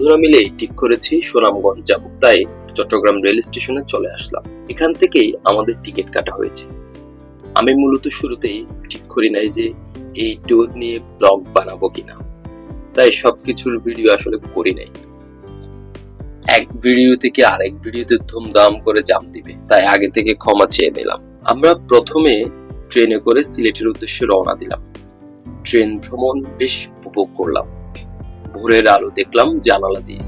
বন্ধুরা মিলে ঠিক করেছি সুনামগঞ্জ যাব। তাই চট্টগ্রাম রেল স্টেশনে চলে আসলাম। এখান থেকেই আমাদের টিকিট কাটা হয়েছে। আমি মূলত শুরুতেই ঠিক করি নাই যে এই ট্যুর নিয়ে ব্লগ বানাবো কিনা। তাই সবকিছুর ভিডিও আসলে করি নাই। এক ভিডিও থেকে আরেক ভিডিওতে ধুমধাম করে জাম দিবে। তাই আগে থেকে ক্ষমা চেয়ে নিলাম। আমরা প্রথমে ট্রেনে করে সিলেটের উদ্দেশ্যে রওনা দিলাম। ট্রেন ভ্রমণ বেশ উপভোগ করলাম। ভোরের আলো দেখলাম জানালা দিয়ে।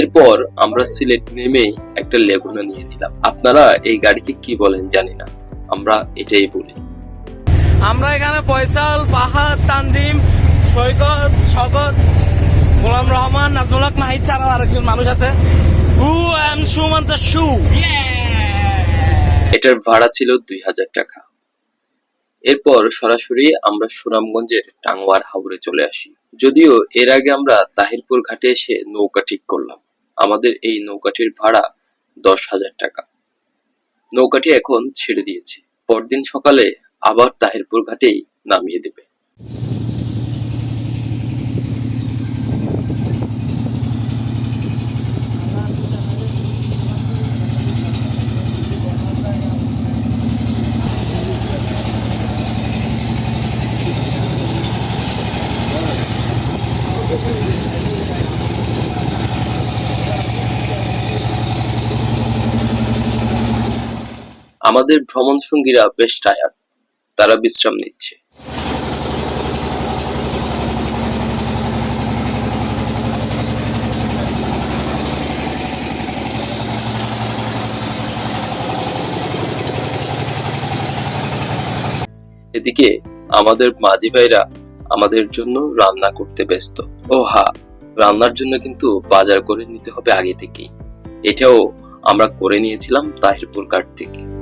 এরপর আমরা সিলেট নেমে একটা লেগুনা নিয়ে নিলাম। আপনারা এই গাড়িকে কি বলেন জানি না। আমরা এটাই বলি। আমরা এখানে ফয়সাল পাহাড় তানজিম সৈকত শকত গোলাম রহমান আব্দুল হক নাহিদ ছাড়াও আরেকজন মানুষ আছে। হু এম সুমন্ত সু। এটার ভাড়া ছিল দুই হাজার টাকা। এরপর সরাসরি আমরা সুনামগঞ্জের টাঙ্গুয়ার হাওরে চলে আসি। যদিও এর আগে আমরা তাহিরপুর ঘাটে এসে নৌকা ঠিক করলাম। আমাদের এই নৌকাটির ভাড়া দশ হাজার টাকা। নৌকাটি এখন ছেড়ে দিয়েছে। পরদিন সকালে আবার তাহিরপুর ঘাটেই নামিয়ে দেবে। আমাদের ভ্রমণ সঙ্গীরা বেশ টায়ার্ড তারা বিশ্রাম নিচ্ছে। এদিকে আমাদের মাঝি ভাইরা আমাদের জন্য রান্না করতে ব্যস্ত। ও হা, রান্নার জন্য কিন্তু বাজার করে নিতে হবে আগে থেকেই। এটাও আমরা করে নিয়েছিলাম তাহিরপুর কাঠ থেকে।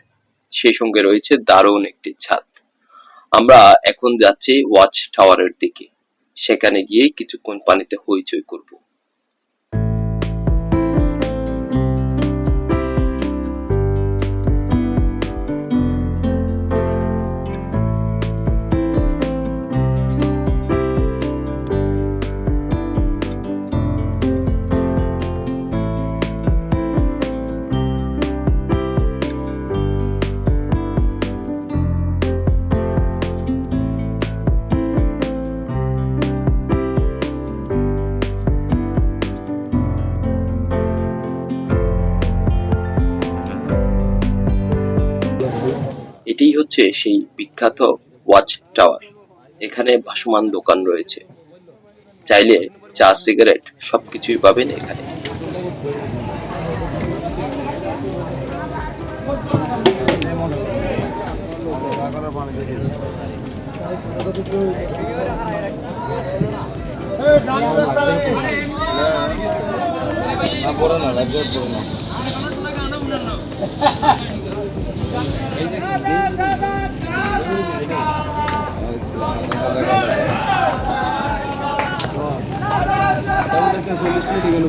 সেই সঙ্গে রয়েছে দারুণ একটি ছাদ। আমরা এখন যাচ্ছি ওয়াচ টাওয়ারের দিকে। সেখানে গিয়ে কিছুক্ষণ পানিতে হইচই করব। হচ্ছে সেই বিখ্যাত ওয়াচ টাওয়ার। এখানে ভাসমান দোকান রয়েছে। চাইলে চা সিগারেট সবকিছুই পাবেন এখানে। গোসল করবেন বুঝছেন এগুলো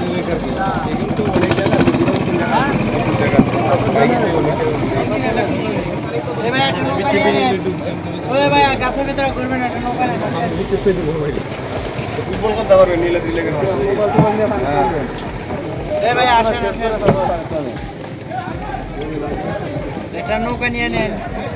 জায়গা আছে দুটো মতন জায়গা আছে ফুটবল করতে পারবে নীলা দিলে কেন একটা নৌকা নিয়ে নেন।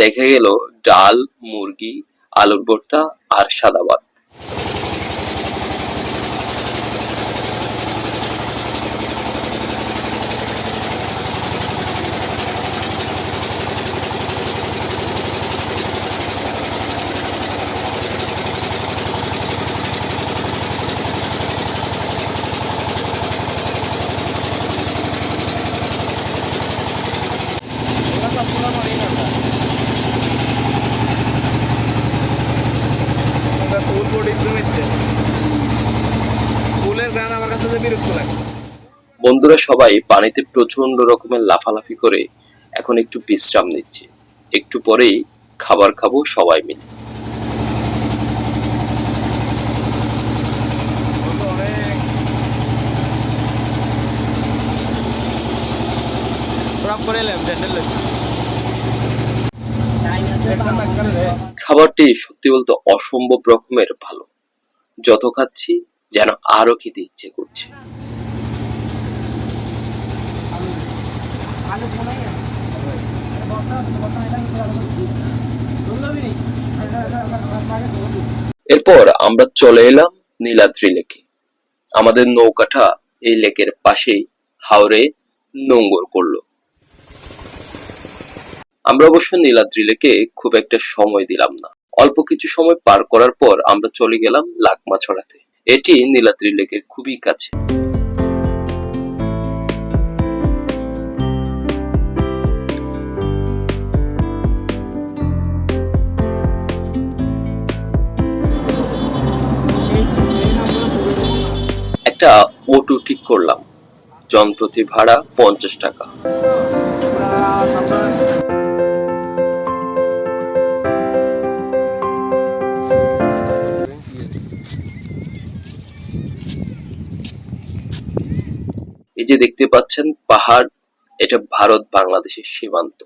দেখা গেল ডাল মুরগি আলুর ভর্তা আর সাদা ভাত ফুল বডি স্টুমেন্টে ফুলের গান আমার কাছে যে বিরক্ত লাগে বন্ধুরা, সবাই পানিতে প্রচণ্ড রকমের লাফালাফি করে এখন একটু বিশ্রাম নিচ্ছে। একটু পরেই খাবার খাব সবাই মিলে। করে এলাম খাবারটি সত্যি বলতে অসম্ভব রকমের ভালো। যত খাচ্ছি, যেন আরও খেতে ইচ্ছে করছে। এরপর আমরা চলে এলাম নীলাদ্রি লেকে। আমাদের নৌকাটা এই লেকের পাশেই হাওরে নোঙ্গর করল। আমরা অবশ্য নীলাদ্রি লেকে খুব একটা সময় দিলাম না। অল্প কিছু সময় পার করার পর আমরা চলে গেলাম লাকমা ছড়াতে এটি নীলাদ্রি লেকের খুবই কাছে। একটা অটো ঠিক করলাম। জনপ্রতি ভাড়া পঞ্চাশ টাকা। এই যে দেখতে পাচ্ছেন পাহাড় এটা ভারত বাংলাদেশের সীমান্ত।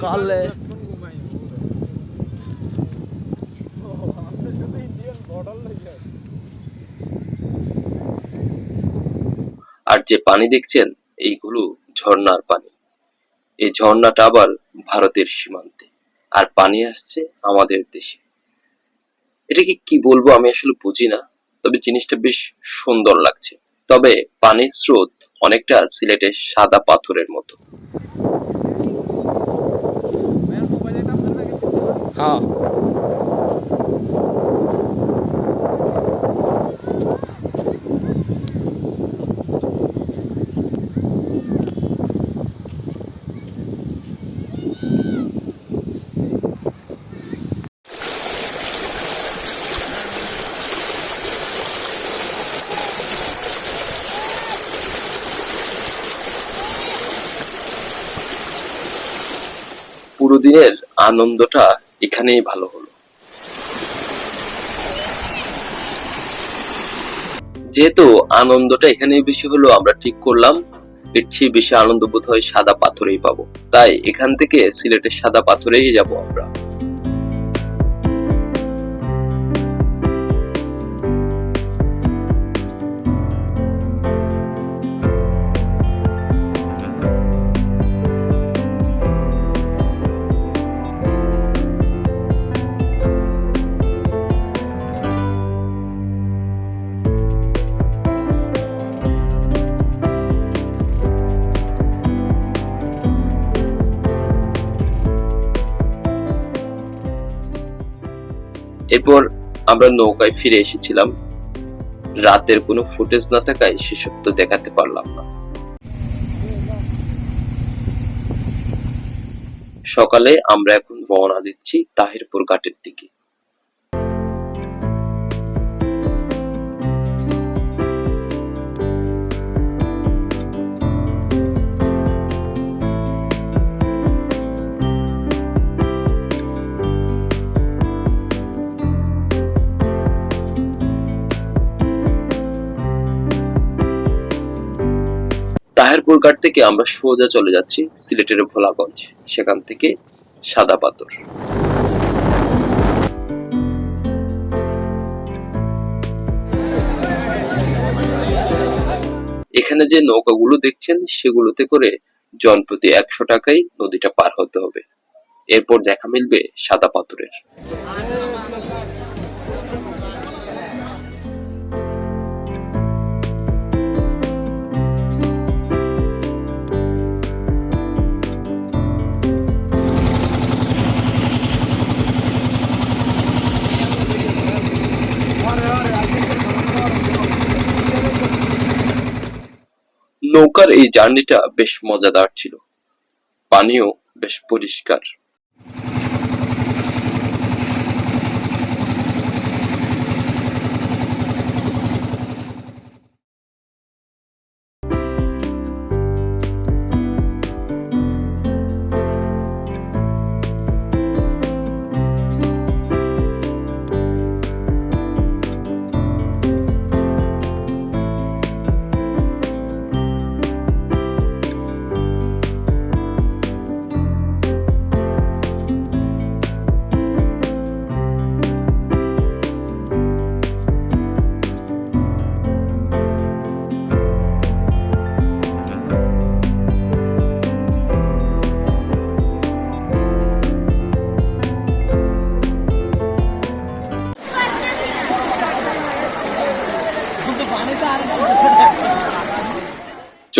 কালে আর যে পানি দেখছেন এইগুলো ঝর্ণার পানি। এই ঝর্ণাটা আবার ভারতের সীমান্তে। আর পানি আসছে আমাদের দেশে। এটাকে কি বলব আমি আসলে বুঝি না। তবে জিনিসটা বেশ সুন্দর লাগছে। তবে পানির স্রোত অনেকটা সিলেটের সাদা পাথরের মতো। হ্যাঁ। পুরো দিনের আনন্দটা এখানেই ভালো হলো। যেহেতু আনন্দটা এখানেই বেশি হলো, আমরা ঠিক করলাম, এর বেশি আনন্দ বোধ হয় সাদা পাথরেই পাবো। তাই এখান থেকে সিলেটের সাদা পাথরেই যাব আমরা। এরপর আমরা নৌকায় ফিরে এসেছিলাম। রাতের কোনো ফুটেজ না থাকায় সেসব তো দেখাতে পারলাম না। সকালে আমরা এখন রওনা দিচ্ছি তাহিরপুর ঘাটের দিকে। তাহেরপুর ঘাট থেকে আমরা সোজা চলে যাচ্ছি সিলেটের ভোলাগঞ্জ, সেখান থেকে সাদা পাথর। এখানে যে নৌকাগুলো দেখছেন, সেগুলোতে করে জনপ্রতি একশো টাকায় নদীটা পার হতে হবে। এরপর দেখা মিলবে সাদা পাথরের। নৌকার এই জার্নিটা বেশ মজাদার ছিল। পানিও বেশ পরিষ্কার।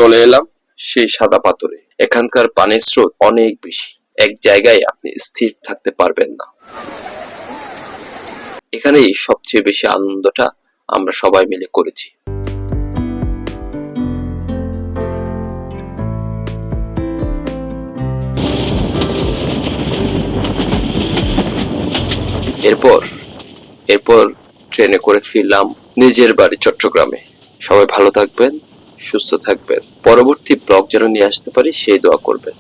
চলে এলাম সেই সাদা পাথরে। এখানকার পানির স্রোত অনেক বেশি। এক জায়গায় আপনি স্থির থাকতে পারবেন না। এখানেই সবচেয়ে বেশি আনন্দটা আমরা সবাই মিলে করেছি। এরপর এরপর ট্রেনে করে ফিরলাম নিজের বাড়ি চট্টগ্রামে। সবাই ভালো থাকবেন। সুস্থ থাকবেন। পরবর্তী ব্লগ যেন নিয়ে আসতে পারি সেই দোয়া করবেন।